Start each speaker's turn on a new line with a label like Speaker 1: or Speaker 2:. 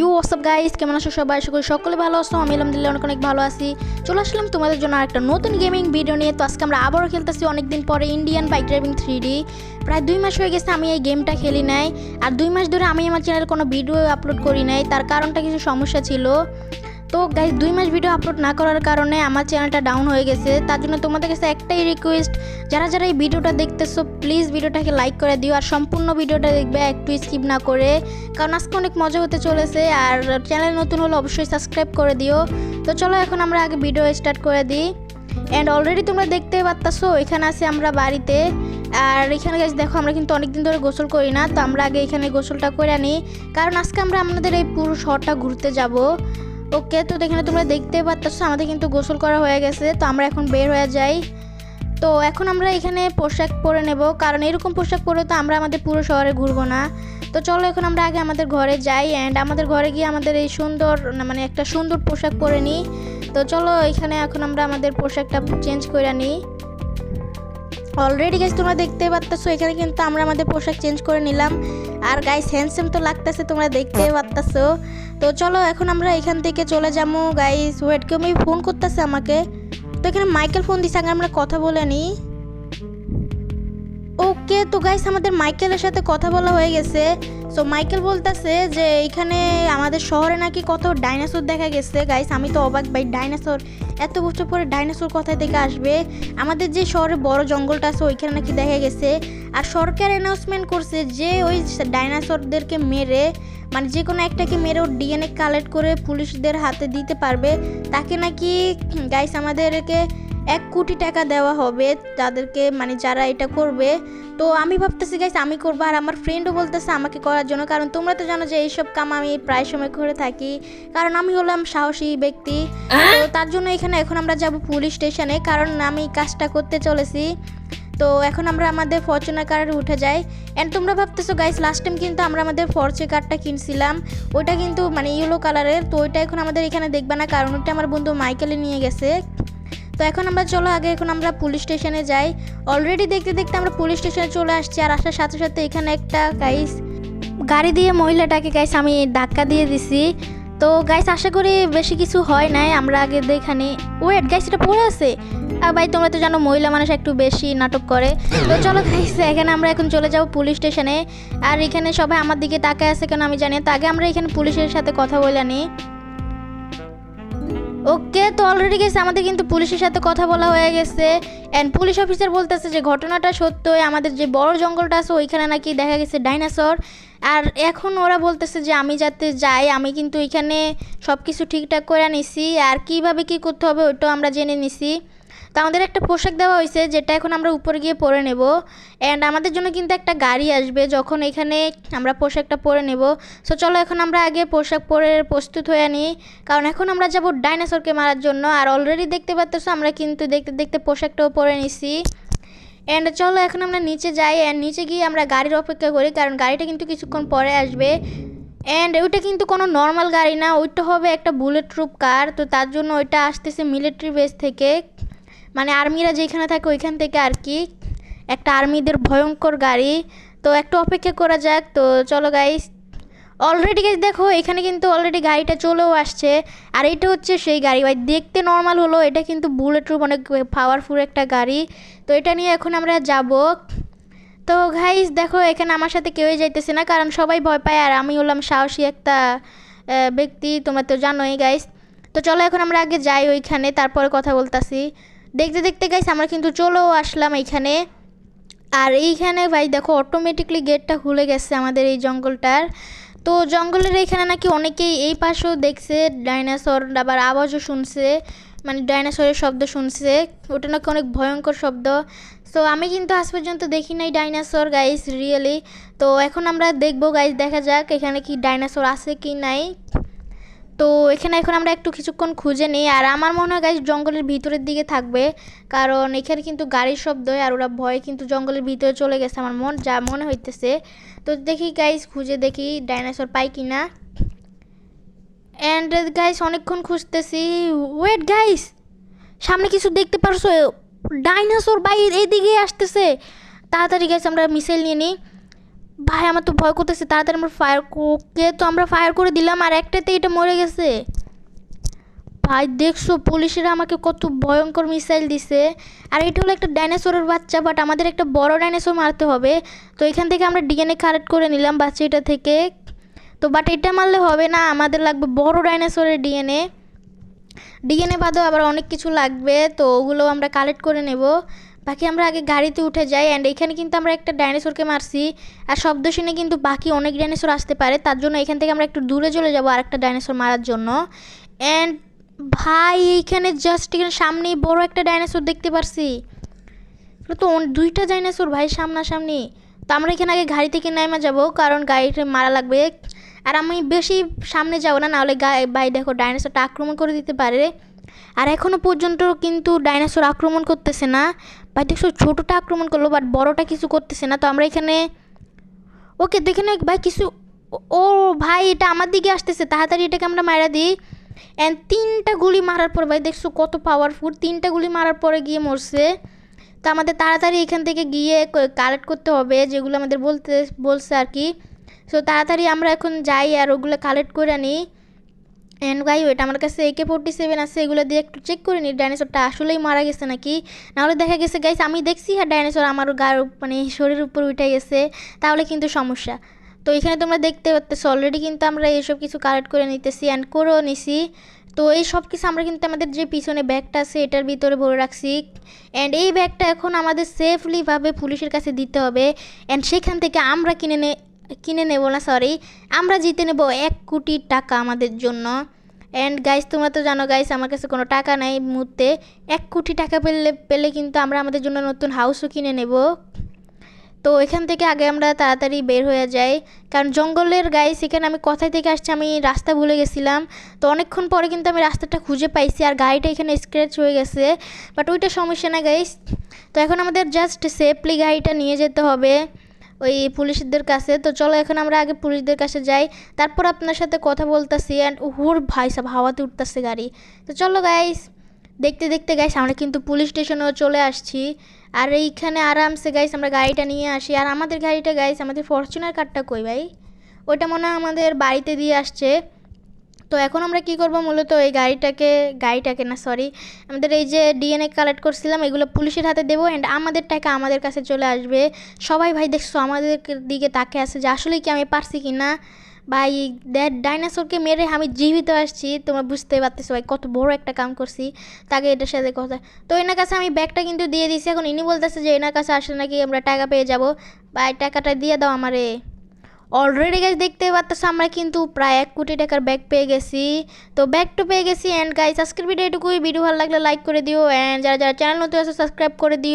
Speaker 1: You WhatsApp guys কেমন আছো সবাই? আশা করি সকলে ভালো আছো। আমি আলহামদুলিল্লাহ অনেক অনেক ভালো আছি। চলে আসলাম তোমাদের জন্য আরেকটা নতুন গেমিং ভিডিও নিয়ে। তো আজকে আমরা আবারও খেলতেছি অনেকদিন পরে Indian bike driving three D প্রায় দুই মাস হয়ে গেছে আমি এই গেমটা খেলি নাই। আর দুই মাস ধরে আমি আমার চ্যানেলে কোনো ভিডিও আপলোড করি নাই। তার কারণটা কিছু সমস্যা ছিল। তো গাইজ দুই মাস ভিডিও আপলোড না করার কারণে আমার চ্যানেলটা ডাউন হয়ে গেছে। তার জন্য তোমাদের কাছে একটাই রিকোয়েস্ট যারা যারা এই ভিডিওটা দেখতেছো প্লিজ ভিডিওটাকে লাইক করে দিও। আর সম্পূর্ণ ভিডিওটা দেখবে, একটু স্কিপ না করে। কারণ আজকে অনেক মজা হতে চলেছে, আর চ্যানেল নতুন হলে অবশ্যই সাবস্ক্রাইব করে দিও। তো চলো এখন আমরা আগে ভিডিও স্টার্ট করে দিই। অ্যান্ড অলরেডি তোমরা দেখতে পারতাছো, এখানে আছে আমরা বাড়িতে। আর এখানে গাছ দেখো আমরা কিন্তু অনেকদিন ধরে গোসল করি না, তো আমরা আগে এখানে গোসলটা করে নিই। কারণ আজকে আমরা আমাদের এই পুরো শহরটা ঘুরতে যাব। ওকে, তো এখানে তোমরা দেখতে পাচ্ছ আমাদের কিন্তু গোসল করা হয়ে গেছে, তো আমরা এখন বের হয়ে যাই। তো এখন আমরা এখানে পোশাক পরে নেব, কারণ এরকম পোশাক পরে তো আমরা আমাদের পুরো শহরে ঘুরবো না। তো চলো এখন আমরা আগে আমাদের ঘরে যাই অ্যান্ড আমাদের ঘরে গিয়ে আমাদের এই সুন্দর মানে একটা সুন্দর পোশাক পরে নিই। তো চলো এখানে এখন আমরা আমাদের পোশাকটা চেঞ্জ করে নিই। অলরেডি গাইস তোমরা দেখতে পারতেছো, এখানে কিন্তু আমরা আমাদের পোশাক চেঞ্জ করে নিলাম। আর গাইস হ্যান্ডসেম তো লাগতেছে, তোমরা দেখতে পারতেছো। তো চলো, এখন আমরা এখান থেকে চলে যাব। গাইস ওয়েট কেউ আমি ফোন করতেছে আমাকে। তো এখানে মাইকেল ফোন দিছে, আগে আমরা কথা বলে নিই ওকে তো গাইস আমাদের মাইকেলের সাথে কথা বলা হয়ে গেছে। সো মাইকেল বলতেছে যে এখানে আমাদের শহরে নাকি কত ডাইনোসর দেখা গেছে। গাইস আমি তো অবাক ভাই ডাইনোসর এত বছর পরে ডাইনোসর কোথায় থেকে আসবে? আমাদের যে শহরে বড় জঙ্গলটা আছে, ওইখানে নাকি দেখা গেছে। আর সরকার অ্যানাউন্সমেন্ট করছে যে ওই ডাইনোসরদেরকে মেরে মানে যে কোনো একটাকে মেরে ওর ডিএনএ কালেক্ট করে পুলিশদের হাতে দিতে পারবে। তাকে নাকি গাইস আমাদেরকে এক কোটি টাকা দেওয়া হবে তাদেরকে মানে যারা এটা করবে। তো আমি ভাবতেছি গাইস আমি করব। আর আমার ফ্রেন্ডও বলতেছে আমাকে করার জন্য। কারণ তোমরা তো জানো যে এইসব কাম আমি প্রায় সময় করে থাকি। কারণ আমি হলাম সাহসী ব্যক্তি। তো তার জন্য এখানে এখন আমরা যাব পুলিশ স্টেশনে কারণ আমি কাজটা করতে চলেছি। তো এখন আমরা আমাদের ফরচুনার কারে উঠে যাই। অ্যান্ড তোমরা ভাবতেছো গাইস লাস্ট টাইম কিন্তু আমরা আমাদের ফরচে কারটা কিনছিলাম। ওইটা কিন্তু মানে ইয়েলো কালারের তো ওইটা এখন আমাদের এখানে দেখবে না। কারণ ওইটা আমার বন্ধু মাইকেলে নিয়ে গেছে। তো এখন আমরা চলো, আগে এখন আমরা পুলিশ স্টেশনে যাই। অলরেডি দেখতে দেখতে আমরা পুলিশ স্টেশনে চলে আসছি আর আসার সাথে সাথে এখানে একটা গাইস গাড়ি দিয়ে মহিলাটাকে গাইস আমি ধাক্কা দিয়ে দিছি। তো গাইস আশা করি বেশি কিছু হয় নাই, আমরা আগে এখানে ওয়েট গাইস এটা পড়ে আছে? আর ভাই, তোমরা তো জানো মহিলা মানুষ একটু বেশি নাটক করে। তো চলো গাইস এখানে আমরা এখন চলে যাব পুলিশ স্টেশনে আর এখানে সবাই আমার দিকে তাকায় আছে কেন আমি জানি। তো আগে আমরা এখানে পুলিশের সাথে কথা বলে নিই ওকে তো অলরেডি গেছে। আমাদের কিন্তু পুলিশের সাথে কথা বলা হয়ে গেছে। অ্যান্ড পুলিশ অফিসার বলতেছে যে, ঘটনাটা সত্য আমাদের যে বড় জঙ্গলটা আছে, ওইখানে নাকি দেখা গেছে ডাইনাসর আর এখন ওরা বলতেছে যে, আমি যাতে যাই, আমি কিন্তু এখানে সব কিছু ঠিকঠাক করে নিছি। আর কীভাবে কি করতে হবে, ওইটাও আমরা জেনে নিছি। তো আমাদের একটা পোশাক দেওয়া হয়েছে, যেটা এখন আমরা উপরে গিয়ে পরে নেব। অ্যান্ড আমাদের জন্য কিন্তু একটা গাড়ি আসবে, যখন এখানে আমরা পোশাকটা পরে নেব। সো চলো এখন আমরা আগে পোশাক পরে প্রস্তুত হয়ে নিই কারণ এখন আমরা যাব ডাইনোসরকে মারার জন্য। আর অলরেডি দেখতে পাচ্তেছো, আমরা কিন্তু দেখতে দেখতে পোশাকটাও পরে নিছি। অ্যান্ড চলো এখন আমরা নিচে যাই। অ্যান্ড নিচে গিয়ে আমরা গাড়ির অপেক্ষা করি, কারণ গাড়িটা কিন্তু কিছুক্ষণ পরে আসবে। অ্যান্ড ওইটা কিন্তু কোনো নর্মাল গাড়ি না, ওইটা হবে একটা বুলেট প্রুফ কার তো তার জন্য ওইটা আসতেছে মিলিটারি বেস থেকে। মানে আর্মিরা যেখানে থাকে ওইখান থেকে আর কি, একটা আর্মিদের ভয়ঙ্কর গাড়ি। তো একটু অপেক্ষা করা যাক, তো চলো গাইস অলরেডি গাইস দেখো, এখানে কিন্তু অলরেডি গাড়িটা চলেও আসছে। আর এটা হচ্ছে সেই গাড়ি, ভাই, দেখতে নর্মাল হলো এটা কিন্তু বুলেট প্রুফ অনেক পাওয়ারফুল একটা গাড়ি। তো এটা নিয়ে এখন আমরা যাব। তো গাইস দেখো, এখানে আমার সাথে কেউই যাইতেছে না, কারণ সবাই ভয় পায়, আর আমি হলাম সাহসী একটা ব্যক্তি, তোমরা তো জানোই গাইস তো চলো, এখন আমরা আগে যাই ওইখানে, তারপরে কথা বলতাছি। দেখতে দেখতে গাইস আমরা কিন্তু চলেও আসলাম এইখানে। আর এইখানে ভাই দেখো অটোমেটিকলি গেটটা খুলে গেছে আমাদের এই জঙ্গলটার। তো জঙ্গলের এইখানে নাকি অনেকেই এই পাশেও দেখছে ডাইনোসর আবার আওয়াজও শুনছে মানে ডাইনোসরের শব্দ শুনছে। ওটা নাকি অনেক ভয়ঙ্কর শব্দ। তো আমি কিন্তু আজ পর্যন্ত দেখি নাই ডাইনোসর গাইস রিয়েলি তো এখন আমরা দেখব গাইস দেখা যাক এখানে কি ডাইনোসর আছে কি নাই। তো এখানে এখন আমরা একটু কিছুক্ষণ খুঁজে নিই। আর আমার মনে হয় গাইস জঙ্গলের ভিতরের দিকে থাকবে। কারণ এখানে কিন্তু গাড়ির শব্দ আর ওরা ভয়ে কিন্তু জঙ্গলের ভিতরে চলে গেছে আমার মন, যা মনে হইতেছে। তো দেখি গাইস খুঁজে দেখি ডাইনোসর পাই কি না। অ্যান্ড গাইস অনেকক্ষণ খুঁজতেছি। ওয়েট গাইস সামনে কিছু দেখতে পারছ? ডাইনোসর বাই এইদিকে আসতেছে। তাড়াতাড়ি গাইস আমরা মিসাইল নিয়ে নিই। ভাই, আমার তো ভয় করতেছে, তাড়াতাড়ি আমরা ফায়ার ওকে তো আমরা ফায়ার করে দিলাম, আর একটাতে এটা মরে গেছে। ভাই, দেখছ, পুলিশেরা আমাকে কত ভয়ঙ্কর মিসাইল দিছে। আর এটা হলো একটা ডাইনোসরের বাচ্চা বাট আমাদের একটা বড় ডাইনোসর মারতে হবে। তো এখান থেকে আমরা ডিএনএ কালেক্ট করে নিলাম বাচ্চাটা থেকে। তো বাট এটা মারলে হবে না, আমাদের লাগবে বড় ডাইনোসরের ডিএনএ ডিএনএ বাদেও আবার অনেক কিছু লাগবে, তো ওগুলো আমরা কালেক্ট করে নেব। বাকি আমরা আগে গাড়িতে উঠে যাই অ্যান্ড এখানে কিন্তু আমরা একটা ডাইনোসরকে মারছি। আর শব্দ শুনে কিন্তু বাকি অনেক ডাইনোসর আসতে পারে, তার জন্য এখান থেকে আমরা একটু দূরে চলে যাব আরেকটা ডাইনোসর মারার জন্য। অ্যান্ড ভাই, এইখানে জাস্ট এখানে সামনেই বড় একটা ডাইনোসর দেখতে পারছি। তো দুইটা ডাইনোসর ভাই সামনাসামনি। তো আমরা এখানে আগে গাড়ি থেকে নেমে যাব, কারণ গাড়িটা মারা লাগবে। আর আমি বেশি সামনে যাব না, নাহলে ভাই দেখো ডাইনোসরটা আক্রমণ করে দিতে পারে। আর এখনও পর্যন্ত কিন্তু ডাইনোসর আক্রমণ করতেছে না। ভাই দেখছ ছোটোটা আক্রমণ করল বাট বড়টা কিছু করতেছে না। তো আমরা এখানে, ওকে দেখে না ভাই, কিছু, ও- ও ভাই এটা আমার দিকে আসতেছে, তাড়াতাড়ি এটাকে আমরা মারা দিই। অ্যান্ড তিনটা গুলি মারার পর ভাই, দেখছ কত পাওয়ারফুল তিনটা গুলি মারার পরে গিয়ে মরছে। তো আমাদের তাড়াতাড়ি এখান থেকে গিয়ে কালেক্ট করতে হবে, যেগুলো আমাদের বলতে, বলছে আর কি। সো তাড়াতাড়ি আমরা এখন যাই আর ওগুলো কালেক্ট করে নিই অ্যান্ড গাই ওইটা আমার কাছে একে ফোর্টি সেভেন আছে, এগুলো দিয়ে একটু চেক করে নিই ডাইনোসরটা আসলেই মারা গেছে নাকি? নাহলে দেখা গেছে গাইস আমি দেখছি হ্যাঁ ডাইনোসর আমার গার মানে শরীরের উপর উঠে গেছে, তাহলে কিন্তু সমস্যা। তো এখানে তোমরা দেখতে পাচ্ছ অলরেডি কিন্তু আমরা এইসব কিছু কালেক্ট করে নিতেছি অ্যান্ড করেও নিছি। তো এই সব কিছু আমরা কিন্তু আমাদের যে পিছনে ব্যাগটা আছে, এটার ভিতরে ভরে রাখছি। অ্যান্ড এই ব্যাগটা এখন আমাদের সেফলিভাবে পুলিশের কাছে দিতে হবে। অ্যান্ড সেখান থেকে আমরা কিনে কিনে নেব না সরি আমরা জিতে নেব এক কোটি টাকা আমাদের জন্য। অ্যান্ড গাইস তোমরা তো জানো গাইস আমার কাছে কোনো টাকা নাই মুহূর্তে। এক কোটি টাকা পেলে পেলে কিন্তু আমরা আমাদের জন্য নতুন হাউসও কিনে নেব। তো এখান থেকে আগে আমরা তাড়াতাড়ি বের হয়ে যাই। কারণ জঙ্গলের গাইস এখানে আমি কোথায় থেকে আসছি আমি রাস্তা ভুলে গেছিলাম। তো অনেকক্ষণ পরে কিন্তু আমি রাস্তাটা খুঁজে পাইছি আর গাড়িটা এখানে স্ক্র্যাচ হয়ে গেছে। বাট ওইটা সমস্যা না গাইস তো এখন আমাদের জাস্ট সেফলি গাড়িটা নিয়ে যেতে হবে। ওই পুলিশদের কাছে। তো চলো এখন আমরা আগে পুলিশদের কাছে যাই। তারপর আপনার সাথে কথা বলতেছি অ্যান্ড হুর ভাই সব হাওয়াতে উঠতেছে গাড়ি। তো চলো গাইস দেখতে দেখতে গাইস আমরা কিন্তু পুলিশ স্টেশনেও চলে আসছি। আর এইখানে আরামসে গাইস আমরা গাড়িটা নিয়ে আসি। আর আমাদের গাড়িটা গাইস আমাদের ফরচুনার কারটা কই ভাই? ওইটা মনে হয় আমাদের বাড়িতে দিয়ে আসছে। তো এখন আমরা কি করব মূলত? এই গাড়িটাকে গাড়িটাকে না সরি আমাদের এই যে ডিএনএ কালেক্ট করছিলাম, এগুলো পুলিশের হাতে দেবো অ্যান্ড আমাদের টাকা আমাদের কাছে চলে আসবে। সবাই ভাই দেখছ, আমাদের দিকে তাকে আছে যে আসলে কি আমি পারছি কি না? বা ভাই ডাইনোসরকে মেরে আমি জীবিত আসছি, তোমরা বুঝতে পারতেছো ভাই কত বড় একটা কাম করছি। তাকে এটার সাথে কথা, তো এনার কাছে আমি ব্যাগটা কিন্তু দিয়ে দিয়েছি, এখন ইনি বলতেছে যে এনার কাছে আসলে নাকি আমরা টাকা পেয়ে যাব। ভাই, টাকাটা দিয়ে দাও আমারে। অলরেডি গাইজ দেখতে পাচ্ছ আমরা কিন্তু প্রায় এক কোটি টাকার ব্যাগ পেয়ে গেছি। তো ব্যাগ তো পেয়ে গেছি অ্যান্ড গাইজ আজকের ভিডিও এটুকুই। ভিডিও ভালো লাগলে লাইক করে দিও অ্যান্ড যারা যারা চ্যানেল নতুন আছে সাবস্ক্রাইব করে দিও।